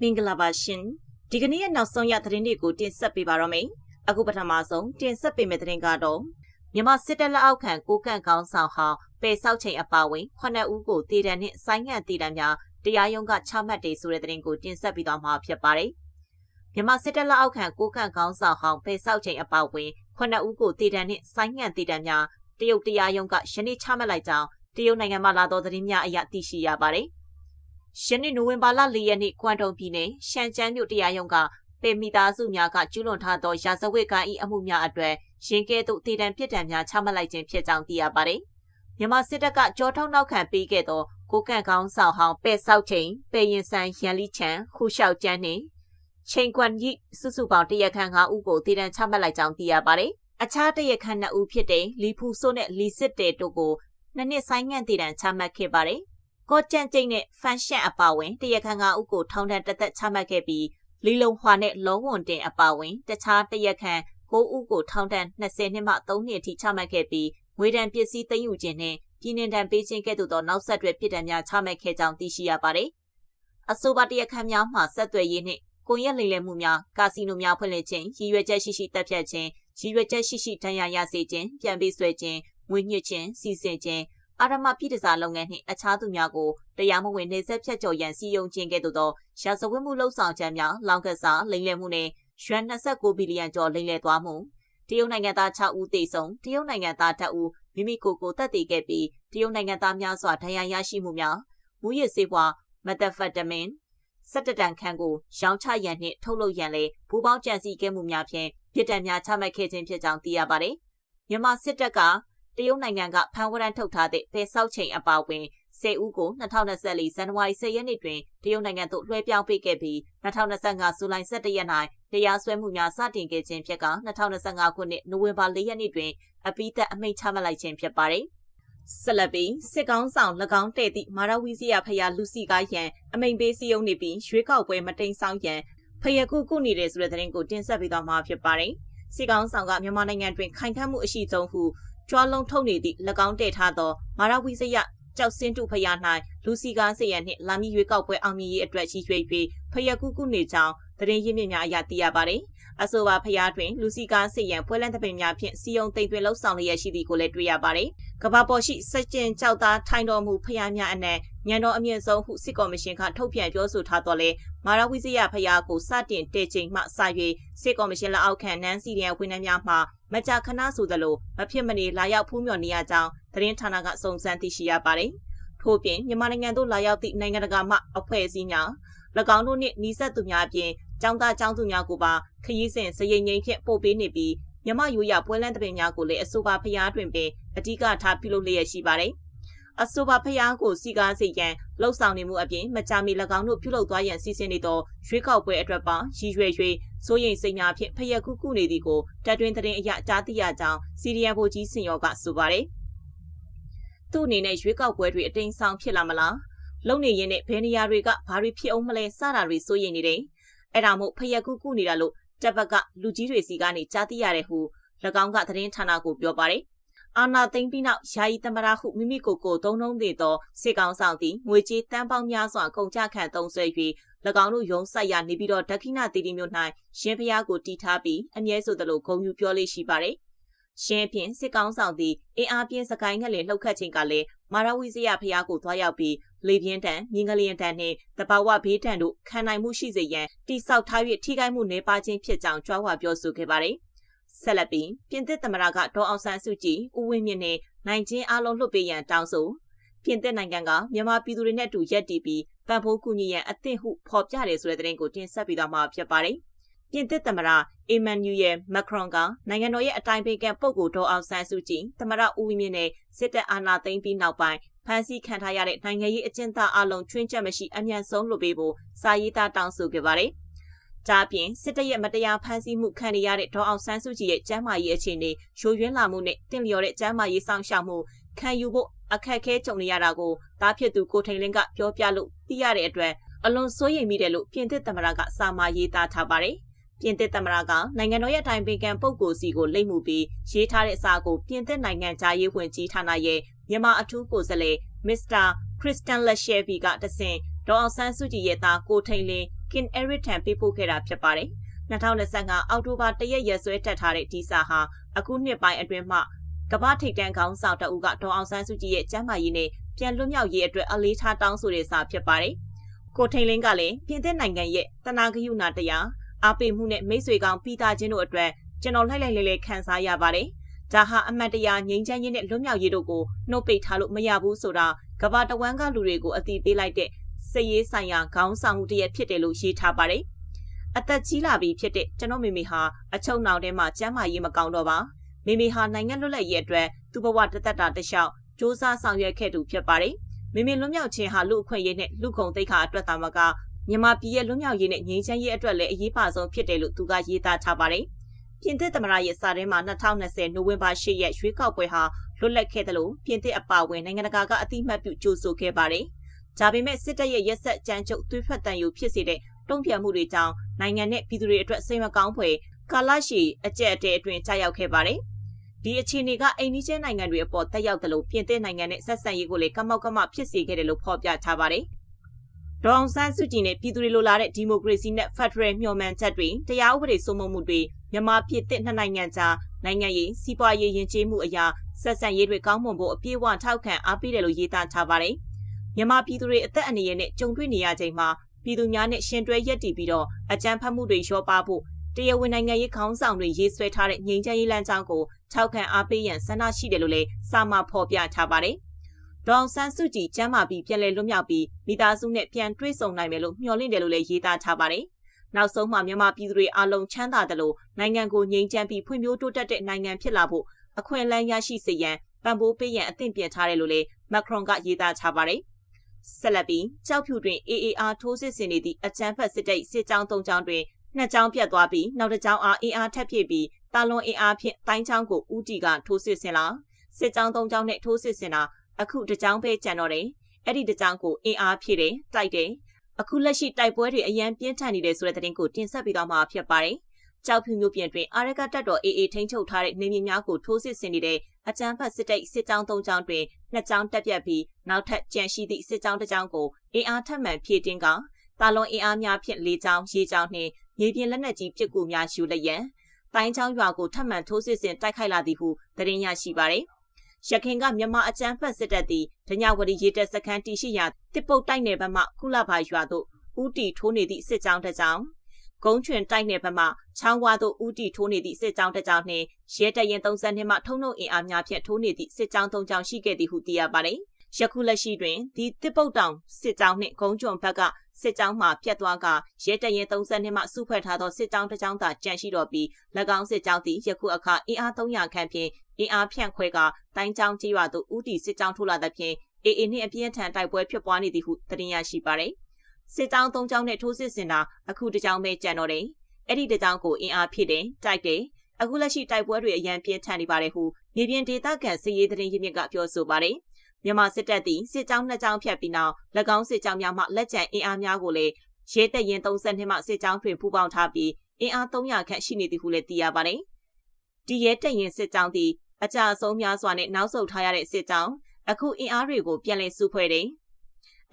မင်္ဂလာပါရှင်ဒီကနေ့ရဲ့နောက်ဆုံးရသတင်းတွေကိုတင်ဆက်ပေးပါရမယ်အခုပထမဆုံးတင်ဆက်ပေးမယ့်သတင်းကတော့မြန်မာစစ်တပ်လက်အောက်ခံကိုကန့်ကောင်းဆောင်ဟောင်းပေဆောက်ချိန်အပါဝင်9ဦးကိုတည်တံနှင့်ဆိုင်းငံ့တည်တံများတရားရုံးကချမှတ်တယ်ဆိုတဲ့သတင်းကိုတင်ဆက်ပေးသွားမှာဖြစ်ပါတယ်မြန်မာစစ်တပ်လက်အောက်ခံကိုကန့်ကောင်းဆောင်ဟောင်းပေဆောက်ချိန်အပါဝင်9ဦးကိုတည်တံနှင့်ဆိုင်းငံ့တည်တံများတရုတ်တရားရုံးကယနေ့ချမှတ်လိုက်ကြောင်းတရုတ်နိုင်ငံမှလာသောသတင်းများအရသိရှိရပါတယ်။ ယနေ့နိုဝင်ဘာလ၄ရက်နေ့ကွမ်တုံပြည်နယ်ရှန်ကျန်းမြို့တရားရုံးကပေမိသားစုများကကျူးလွန်ထားသောရာဇဝတ်ကံဤအမှုများအတွက်ရင်ကဲသို့တည်တံပြစ်ဒဏ်များချမှတ်လိုက်ခြင်းဖြစ်ကြောင်းသိရပါတယ်။မြန်မာစစ်တပ်ကကြောထောက်နောက်ခံပေးခဲ့သောကိုကန့်ကောင်းဆောင်ဟောင်းပဲ့ဆောက်ချိန်ပေရင်ဆန်ရန်လီချန်ခူလျှောက်ကျန်းနှင့်ချိန်ကွမ်ကြီးစုစုပေါင်းတရခန့်၅ဦးကိုတည်တံချမှတ်လိုက်ကြောင်းသိရပါတယ်။အခြားတရခန့်2ဦးဖြစ်တဲ့လီဖူဆိုးနဲ့လီစစ်တဲတို့ကိုနှစ်နှစ်ဆိုင်ငံ့တည်တံချမှတ်ခဲ့ပါတယ်။ ကော့ကြန့်ကျိတ်နဲ့ဖန်ရှန့်အပါဝင်တရခန့်၅ဦးကိုထောင်ဒဏ်တစ်သက်ချမှတ်ခဲ့ပြီးလီလုံဟွာနဲ့လောဝန်တင်အပါဝင်တခြားတရခန့်9ဦးကိုထောင်ဒဏ်20နှစ်မှ3နှစ်အထိချမှတ်ခဲ့ပြီးငွေဒဏ်ပစ္စည်းသိမ်းယူခြင်းနဲ့ပြည်နှင်ဒဏ်ပေးခြင်းကဲ့သို့သောနောက်ဆက်တွဲပြည်ဒဏ်များချမှတ်ခဲ့ကြောင်းသိရှိရပါတယ်။အဆိုပါတရခန့်များမှဆက်သွယ်ရေးနှင့်ကိုရက်လိမ်လည်မှုများကာစီနိုများဖွင့်လှစ်ခြင်းရည်ရွယ်ချက်ရှိရှိတပ်ဖြတ်ခြင်းရည်ရွယ်ချက်ရှိရှိဒဏ်ရာရစေခြင်းပြန်ပေးဆွဲခြင်းငွေညှစ်ခြင်းစီစဉ်ခြင်း အာရမပြည်တစားလုပ်ငန်းနှင့်အခြားသူများကိုတရားမဝင်နေဆက်ဖြတ်ကျော်ရန်စီယုံခြင်းကဲ့သို့သောရာဇဝတ်မှုလှုပ်ဆောင်ချက်များလောင်ကစားလိမ်လည်မှုနှင့်ရွှန်29ဘီလီယံကျော်လိမ်လည်သွားမှုတရုတ်နိုင်ငံသား6ဦးသေဆုံးတရုတ်နိုင်ငံသား2ဦးမိမိကိုယ်ကိုတပ်တည်ခဲ့ပြီးတရုတ်နိုင်ငံသားများစွာဒဏ်ရာရရှိမှုများမူရစ်ဆေးပွားမက်သဖက်တမင်စက်တတန်ခန့်ကိုရောင်းချရန်နှင့်ထုတ်လုပ်ရန်လေဘူပေါင်းကြံစည်ခဲ့မှုများဖြင့်ပြည်တံများချမှတ်ခဲ့ခြင်းဖြစ်ကြောင်းသိရပါတယ်။မြန်မာစစ်တပ်က တရုတ်နိုင်ငံကဖမ်းဝရမ်းထုတ်ထားတဲ့ဖဲဆောက်ချိန်အပါအဝင်10ဦးကို2024ဇန်နဝါရီ10ရက်နေ့တွင်တရုတ်နိုင်ငံသို့လွှဲပြောင်းပေးခဲ့ပြီး2025ဇူလိုင်17ရက်၌တရားစွဲမှုများစတင်ခဲ့ခြင်းဖြစ်က2025ခုနှစ်နိုဝင်ဘာ4ရက်နေ့တွင်အပိသက်အမိန့်ချမှတ်လိုက်ခြင်းဖြစ်ပါတယ်။ဆက်လက်ပြီးစစ်ကောင်းဆောင်၎င်းတဲ့သည့်မာရဝီစီယာဖယာလူစီကားရန်အမိန်ပေးစည်းရုံးနေပြီးရွေးကောက်ပွဲမတိန်ဆောင်ရန်ဖယခုကုနေတဲ့ဆိုတဲ့သတင်းကိုတင်ဆက်ပေးသွားမှာဖြစ်ပါတယ်။စစ်ကောင်းဆောင်ကမြန်မာနိုင်ငံတွင်ခိုင်ခန့်မှုအရှိဆုံးဟု ကြွားလုံးထုတ်နေသည့်၎င်းတည်ထားသောမာရဝီစရကြောက်စင်းတုဖယား၌လူစီကားစရန်နှင့်လာမီရွေးကောက်ပွဲအောင်မြင်ရေးအတွက်ရှိရွေ၍ဖယခုကုနေကြောင်းသတင်းရင်းမြစ်များအရသိရပါတယ်။အဆိုပါဖျားတွင်လူစီကားစစ်ရန်ဖွဲလန်းသပင်များဖြင့်စီယုံတိမ်သွင်းလှုပ်ဆောင်လျက်ရှိသည်ကိုလည်းတွေ့ရပါတယ်။ကမ္ဘာပေါ်ရှိစက်ကျင်ကြောက်သားထိုင်တော်မူဖျားများအနက်ညံတော်အမြင့်ဆုံးဟုစစ်ကော်မရှင်ကထုတ်ပြန်ပြောဆိုထားတော့လေမာရဝိဇယဖျားကိုစတင်တည်ချိန်မှစ၍စစ်ကော်မရှင်လက်အောက်ခံနန်းစီရန်ဝန်ထမ်းများမှ မကြာခဏဆိုသလိုမဖြစ်မနေလာရောက်ဖူးမြော်နေရကြောင်းသတင်းဌာနကစုံစမ်းသိရှိရပါတယ်။ထို့ပြင်မြန်မာနိုင်ငံသို့လာရောက်သည့်နိုင်ငံတကာမှအဖွဲ့အစည်းများ၎င်းတို့နှင့်နှီးဆက်သူများအပြင်ចောင်းသားចောင်းသူများကိုပါခရီးစဉ်စရိတ်ငိမ့်ဖြင့်ပို့ပေးနေပြီးမြမရိုးရပွဲလန်းတပင်များကိုလည်းအဆိုပါဖျားတွင်ပင်အဓိကထားပြုလုပ်လျက်ရှိပါတယ်။ အဆိုပါဖျားကိုစီကားစိတ်ရန်လှုပ်ဆောင်နေမှုအပြင်မကြာမီ၎င်းတို့ပြုလုပ်သွားရန်စီစဉ်နေသောရွေးကောက်ပွဲအတွက်ပါရည်ရွယ်၍စိုးရိမ်စိတ်များဖြင့်ဖျက်ခုခုနေသည်ကိုတပ်တွင်သတင်းအရကြားသိရကြောင်းစီရီယန်ဗိုလ်ကြီးစင်ရောကဆိုပါတယ်။သူ့အနေနဲ့ရွေးကောက်ပွဲတွေအတိမ်ဆောင်ဖြစ်လာမလား။လုံနေရင်နဲ့ဘယ်နေရာတွေကဘာတွေဖြစ်အောင်မလဲစတာတွေစိုးရိမ်နေတယ်အဲ့ဒါမို့ဖယက်ကူကူနေတာလို့တပ်ဘက်ကလူကြီးတွေစီကနေကြားသိရတယ်ဟု၎င်းကသတင်းဌာနကိုပြောပါတယ် အာနာသိမ့်ပြီးနောက်ယာယီသမရဟုမိမိကိုယ်ကိုသုံးနှုံးနေသောစေကောင်ဆောင်သည်ငွေကြေးတန်းပေါင်းများစွာကုန်ကျခံသုံးဆွဲ၍၎င်းတို့ရုံးဆိုင်ရနေပြီးတော့ဒက္ခိဏတီတီမြို့၌ရှင်ဖျားကိုတီထားပြီးအမြဲဆိုသလိုဂုံယူပြောလေးရှိပါတယ်။ရှင်ဖြင့်စစ်ကောင်းဆောင်သည်အင်အားပြင်းစကိုင်းငလင်လှုပ်ခတ်ခြင်းကလည်းမာရဝိဇယဖျားကိုသွားရောက်ပြီးလေပြင်းတန်မြင်းကလေးတန်နှင့်တဘာဝဘေးတန်တို့ခံနိုင်မှုရှိစေရန်တိဆောက်ထား၍ထိခိုက်မှုနေပါခြင်းဖြစ်ကြောင်းကြွားဝါပြောဆိုခဲ့ပါတယ်။ ဆက်လက်ပြီးပြင်သစ်သမ္မတကဒေါ်အောင်ဆန်းစုကြည်ဦးဝင်းမြင့်နဲ့နိုင်ချင်းအားလုံးလွှတ်ပေးရန်တောင်းဆိုပြင်သစ်နိုင်ငံကမြန်မာပြည်သူတွေနဲ့အတူရက်တီပြီးပံ့ပိုးကူညီရန်အသင့်ဟုဖော်ပြတယ်ဆိုတဲ့သတင်းကိုတင်ဆက်ပေးသွားမှာဖြစ်ပါတယ်။ပြင်သစ်သမ္မတအီမန်နျူယယ်မက်ခရွန်ကနိုင်ငံတော်ရဲ့အတိုင်ပင်ခံပုဂ္ဂိုလ်ဒေါ်အောင်ဆန်းစုကြည်သမ္မတဦးဝင်းမြင့်နဲ့စစ်တပ်အာဏာသိမ်းပြီးနောက်ပိုင်းဖမ်းဆီးခံထားရတဲ့နိုင်ငံရေးအကျဉ်းသားအလုံးချွင်းချက်မရှိအမြန်ဆုံးလွှတ်ပေးဖို့စာရေးသားတောင်းဆိုခဲ့ပါတယ်။ ဒါပြင်စစ်တပ်ရဲ့မတရားဖမ်းဆီးမှုခံရတဲ့ဒေါ်အောင်ဆန်းစုကြည်ရဲ့ကျန်းမာရေးအခြေအနေရိုးရွင်းလာမှုနဲ့တင့်လျော်တဲ့ကျန်းမာရေးစောင့်ရှောက်မှုခံယူဖို့အခက်အခဲကြုံနေရတာကိုတားဖြစ်သူကိုထိန်လင်းကပြောပြလို့သိရတဲ့အတွက်အလွန်စိုးရိမ်မိတယ်လို့ပြင်သစ်သမ္မတကစာမရေးသားထားပါတယ်။ပြင်သစ်သမ္မတကနိုင်ငံတော်ရဲ့အတိုင်ပင်ခံပုဂ္ဂိုလ်စီကိုလိမ့်မှုပြီးရေးထားတဲ့စာကိုပြင်သစ်နိုင်ငံသားရေးဝင်ကြီးဌာနရဲ့မြန်မာအထူးကိုယ်စားလှယ်မစ္စတာခရစ်စတန်လက်ရှယ်ဗီကတဆင့်ဒေါအောင်ဆန်းစုကြည်ရဲ့သားကိုထိန်လင်း King Eric ထံပေးပို့ခဲ့တာဖြစ်ပါတယ်။2025အောက်တိုဘာ၁ရက်ရက်စွဲတက်ထားတဲ့ဒီစာဟာအခုနှစ်ပိုင်းအတွင်းမှာကမ္ဘာထိပ်တန်းခေါင်းဆောင်တအုပ်ကဒေါ်အောင်ဆန်းစုကြည်ရဲ့ကျမ်းမာရေးနဲ့ပြန်လွတ်မြောက်ရေးအတွက်အလေးထားတောင်းဆိုတဲ့စာဖြစ်ပါတယ်။ကိုထိန်လင်းကလည်းပြင်သစ်နိုင်ငံရဲ့တနာဂယုဏတရားအားပေးမှုနဲ့မိတ်ဆွေကောင်းပြီးသားခြင်းတို့အတွက်ကျွန်တော်လှိုက်လှိုက်လေးလေးခံစားရပါတယ်။ဒါဟာအမတ်တရားငြိမ်းချမ်းရေးနဲ့လွတ်မြောက်ရေးတို့ကိုနှုတ်ပိတ်ထားလို့မရဘူးဆိုတာကမ္ဘာတဝန်းကလူတွေကိုအတိပေးလိုက်တဲ့ စည်ရေးဆိုင်ရာခေါင်းဆောင်မှုတရက်ဖြစ်တယ်လို့ရေးထားပါတယ်။အသက်ကြီးလာပြီဖြစ်တဲ့ကျွန်တော်မိမိဟာအချုံနောင်ထဲမှာကျမ်းမာရေးမကောင်းတော့ပါ။မိမိဟာနိုင်ငံလွတ်လပ်ရေးအတွက်သူ့ဘဝတသက်တာတလျှောက်စ조사ဆောင်ရွက်ခဲ့သူဖြစ်ပါတယ်။မိမိလွတ်မြောက်ခြင်းဟာလူအခွင့်အရေးနဲ့လူကုန်သိက္ခာအတွက်သာမကမြန်မာပြည်ရဲ့လွတ်မြောက်ရေးနဲ့ငြိမ်းချမ်းရေးအတွက်လည်းအရေးပါဆုံးဖြစ်တယ်လို့သူကရေးသားထားပါတယ်။ပြင်သစ်သမ္မတရဲ့စာထဲမှာ2020နိုဝင်ဘာ10ရက်ရွေးကောက်ပွဲဟာလွတ်လပ်ခဲ့တယ်လို့ပြင်သစ်အပါအဝင်နိုင်ငံတကာကအတိမတ်ပြုကြိုဆိုခဲ့ပါတယ်။ ဒါပေမဲ့စစ်တပ်ရဲ့ရက်ဆက်ကြမ်းကြုတ်သွေးဖက်တန်ယူဖြစ်စေတဲ့တုံ့ပြန်မှုတွေကြောင့်နိုင်ငံနဲ့ပြည်သူတွေအတွက်စိတ်မကောင်းဖွယ်ကာလရှည်အကျက်အတဲအတွင်းကြာရောက်ခဲ့ပါတယ်။ဒီအခြေအနေကအိန္ဒိယနိုင်ငံတွေအပေါ်တက်ရောက်တယ်လို့ပြင်သစ်နိုင်ငံနဲ့ဆက်ဆံရေးကိုလည်းကမောက်ကမဖြစ်စေခဲ့တယ်လို့ဖော်ပြထားပါတယ်။ဒေါအောင်ဆန်းစုကြည်နဲ့ပြည်သူတွေလိုလားတဲ့ဒီမိုကရေစီနဲ့ဖက်ဒရယ်မျှော်မှန်းချက်တွေတရားဥပဒေစိုးမိုးမှုတွေမြန်မာပြည်သစ်နှစ်နိုင်ငံကြားနိုင်ငံရေးစီးပွားရေးယဉ်ကျေးမှုအရာဆက်ဆံရေးတွေကောင်းမွန်ဖို့အပြည့်အဝထောက်ခံအားပေးတယ်လို့ရေးသားထားပါတယ်။ မြန်မာပြည်သူတွေအသက်အန္တရာယ်နဲ့ကြုံတွေ့နေရချိန်မှာပြည်သူများနဲ့ရှင်တွဲရက်တည်ပြီးတော့အကြမ်းဖက်မှုတွေလျှော့ပါဖို့တရားဝင်နိုင်ငံရေးခေါင်းဆောင်တွေရေးဆွဲထားတဲ့ငြိမ်းချမ်းရေးလမ်းကြောင်းကိုထောက်ခံအားပေးရန်ဆန္ဒရှိတယ်လို့လည်းစာမဖော်ပြထားပါတယ်။ဒေါအောင်ဆန်းစုကြည်ကျမ်းမာပြီးပြန်လည်လွတ်မြောက်ပြီးမိသားစုနဲ့ပြန်တွေ့ဆုံနိုင်မယ်လို့မျှော်လင့်တယ်လို့လည်းရေးသားထားပါတယ်။နောက်ဆုံးမှာမြန်မာပြည်သူတွေအလုံးချမ်းသာတယ်လို့နိုင်ငံကိုငြိမ်းချမ်းပြီးဖွံ့ဖြိုးတိုးတက်တဲ့နိုင်ငံဖြစ်လာဖို့အခွင့်အလမ်းရရှိစေရန်ပံ့ပိုးပေးရန်အသင့်ပြင်ထားတယ်လို့လည်းမက်ခရွန်ကရေးသားထားပါတယ်။ ဆက်လက်ပြီးကြောက်ဖြူတွင် AAR ထိုးစစ်ဆင်နေသည့်အကြမ်းဖက်စစ်တပ်စစ်ကြောင်း၃ကြောင်းတွင်နှစ်ကြောင်းပြတ်သွားပြီးနောက်တစ်ကြောင်းအား AR ထပ်ပြည့်ပြီးတာလွန် AR ဖြင့်တိုင်းချောင်းကိုဦးတီကထိုးစစ်ဆင်လာစစ်ကြောင်း၃ကြောင်းနဲ့ထိုးစစ်ဆင်တာအခုတကြောင်ပဲကြံတော့တယ်အဲ့ဒီတကြောင်ကိုအင်အားဖြည့်တယ်တိုက်တယ်အခုလက်ရှိတိုက်ပွဲတွေအရန်ပြင်းထန်နေတယ်ဆိုတဲ့သတင်းကိုတင်ဆက်ပေးသွားမှာဖြစ်ပါတယ်ကြောက်ဖြူမျိုးပြင်တွင်အာရကတက်တော်အေးအေးထိန်းချုပ်ထားတဲ့နေမြေများကိုထိုးစစ်ဆင်နေတဲ့ အကြမ်းဖက်စစ်တပ်စစ်ကြောင်း၃ကြောင်းတွင်နှစ်ကြောင်းတက်ပြတ်ပြီးနောက်ထပ်ကြံရှိသည့်စစ်ကြောင်းတစ်ကြောင်းကိုအင်အားထပ်မံဖြည့်တင်းကတာလွန်အင်အားများဖြင့်၄ကြောင်းရေကြောင်းနှင့်မြေပြင်လက်နက်ကြီးပစ်ကူများယူလျက်တိုင်းချောင်းရွာကိုထပ်မံထိုးစစ်ဆင်တိုက်ခိုက်လာသည်ဟုသတင်းရရှိပါသည်ရခင်ကမြန်မာအကြမ်းဖက်စစ်တပ်သည်ဒညဝရီရေတပ်စခန်းတရှိရာတစ်ပုတ်တိုက်နယ်ဘက်မှကုလဘာရွာသို့ဦးတီထိုးနေသည့်စစ်ကြောင်းတစ်ကြောင်း ဂုံးချွင်တိုက်နယ်ဘက်မှချောင်းဝါသို့ဦးတီထိုးနေသည့်စစ်ကြောင်းတစ်ကြောင်းနှင့်ရဲတပ်ရင်30နှစ်မှထုံနှုတ်အင်အားများဖြင့်ထိုးနေသည့်စစ်ကြောင်း၃ကြောင်းရှိခဲ့သည်ဟုသိရပါသည်ယခုလက်ရှိတွင်ဒီတစ်ပုတ်တောင်စစ်ကြောင်းနှင့်ဂုံးကျွံဘက်ကစစ်ကြောင်းမှပြတ်သွားကရဲတရင်30နှစ်မှစုဖွဲ့ထားသောစစ်ကြောင်းတစ်ကြောင်းသာကြန့်ရှိတော်ပြီး၎င်းစစ်ကြောင်းသည်ယခုအခါအင်အား300ခန့်ဖြင့်အင်အားဖြန့်ခွဲကတိုင်းကြောင်းကြီးရွာသို့ဦးတည်စစ်ကြောင်းထိုးလာသဖြင့်အေအေနှင့်အပြင်းထန်တိုက်ပွဲဖြစ်ပွားနေသည်ဟုသတင်းရရှိပါသည် စစ်ကြောင်း၃ကြောင်းနဲ့ထိုးစစ်ဆင်တာအခုတစ်ကြောင်းပဲကြံတော့တယ်အဲ့ဒီတစ်ကြောင်းကိုအင်အားဖြစ်တယ်တိုက်တယ်အခုလက်ရှိတိုက်ပွဲတွေအရန်ပြင်းထန်နေပါတယ်ဟုမြေပြင်ဒေသခံစစ်ရေးသတင်းရင်းမြစ်ကပြောဆိုပါတယ်မြန်မာစစ်တပ်သည်စစ်ကြောင်းနှစ်ကြောင်းဖြတ်ပြီးနောက်၎င်းစစ်ကြောင်းများမှလက်ကျန်အင်အားများကိုလည်းရဲတပ်ရင်32မှစစ်ကြောင်းတွင်ပူးပေါင်းထားပြီးအင်အား300ခန့်ရှိနေသည်ဟုလည်းသိရပါတယ်။ဒီရဲတပ်ရင်စစ်ကြောင်းသည်အကြအဆုံးများစွာနဲ့နောက်ဆုတ်ထားရတဲ့စစ်ကြောင်းအခုအင်အားတွေကိုပြန်လည်စုဖွဲ့တယ်။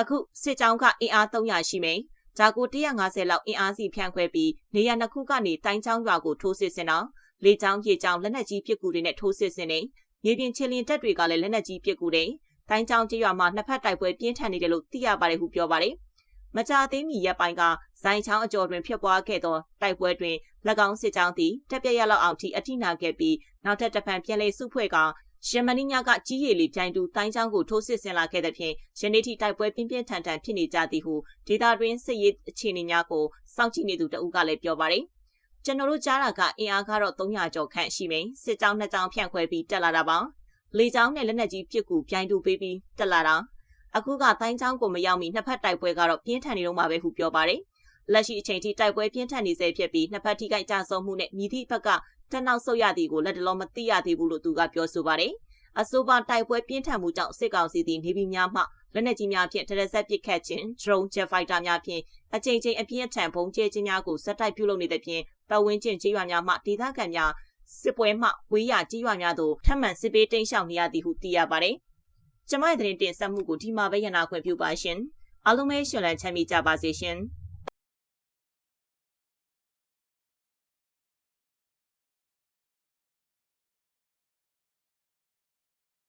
အခုစစ်ကြောင်းကအင်အား300ရှိမယ်။ဂျာကို150လောက်အင်အားစီဖြန့်ခွဲပြီးနေရာနှစ်ခုကနေတိုင်းချောင်းရွာကိုထိုးစစ်ဆင်တော့လေချောင်းရေချောင်းလက်နက်ကြီးပစ်ကူတွေနဲ့ထိုးစစ်ဆင်နေ။မြေပြင်ချင်းလင်းတပ်တွေကလည်းလက်နက်ကြီးပစ်ကူတွေတိုင်းချောင်းကျေးရွာမှာနှစ်ဖက်တိုက်ပွဲပြင်းထန်နေတယ်လို့သိရပါတယ်ဟုပြောပါတယ်။မကြာသေးမီရက်ပိုင်းကဇိုင်းချောင်းအကျော်တွင်ဖြစ်ပွားခဲ့သောတိုက်ပွဲတွင်၎င်းစစ်ကြောင်းသည်တက်ပြက်ရလောက်အောင်ထိအထိနာခဲ့ပြီးနောက်ထပ်တစ်ဖန်ပြန်လည်စုဖွဲ့က ရှမနီညကကြီးရည်လေးပြိုင်တူတိုင်းချောင်းကိုထိုးစစ်ဆင်လာခဲ့တဲ့ဖြင့်ယနေ့ထိတိုက်ပွဲပြင်းပြင်းထန်ထန်ဖြစ်နေကြသည်ဟုဒေတာတွင်စစ်ရေးအခြေအနေများကိုစောင့်ကြည့်နေသူတဦးကလည်းပြောပါတယ်။ကျွန်တော်တို့ကြားတာကအင်အားကတော့300ကျော်ခန့်ရှိမယ်။စစ်ကြောင်းနှစ်ကြောင်းဖြန့်ခွဲပြီးတက်လာတာပါ။လေချောင်းနဲ့လက်နက်ကြီးပစ်ကူပြိုင်တူပေးပြီးတက်လာတာအခုကတိုင်းချောင်းကိုမရောက်မီနှစ်ဖက်တိုက်ပွဲကတော့ပြင်းထန်နေတော့မှာပဲဟုပြောပါတယ်လက်ရှိအချိန်ထိတိုက်ပွဲပြင်းထန်နေဆဲဖြစ်ပြီးနှစ်ဖက်ထိခိုက်ကြဆုံးမှုနဲ့မြည်သည့်ဘက်က တနောက်ဆုတ်ရသည်ကိုလက်တလုံးမသိရသေးဘူးလို့သူကပြောဆိုပါတယ်အဆိုပါတိုက်ပွဲပြင်းထန်မှုကြောင့်စစ်ကောင်စီသည်နေပြည်များမှလက်နက်ကြီးများဖြင့်တရဆက်ပစ်ခတ်ခြင်း drone jet fighter များဖြင့်အကြိမ်ကြိမ်အပြင်းထန်ပုံကျဲခြင်းများကိုစက်တိုက်ပြုလုပ်နေတဲ့ဖြင့်ပတ်ဝန်းကျင်ခြေရွာများမှဒေသခံများစစ်ပွဲမှဝေးရကြီးရွာများသို့ထပ်မံစစ်ပေးတိမ်းရှောင်နေရသည်ဟုသိရပါတယ်။ကျမရဲ့သတင်းတင်ဆက်မှုကိုဒီမှာပဲရနာခွင့်ပြုပါရှင်။အားလုံးပဲရှင်လန်းချမ်းမြေ့ကြပါစေရှင်။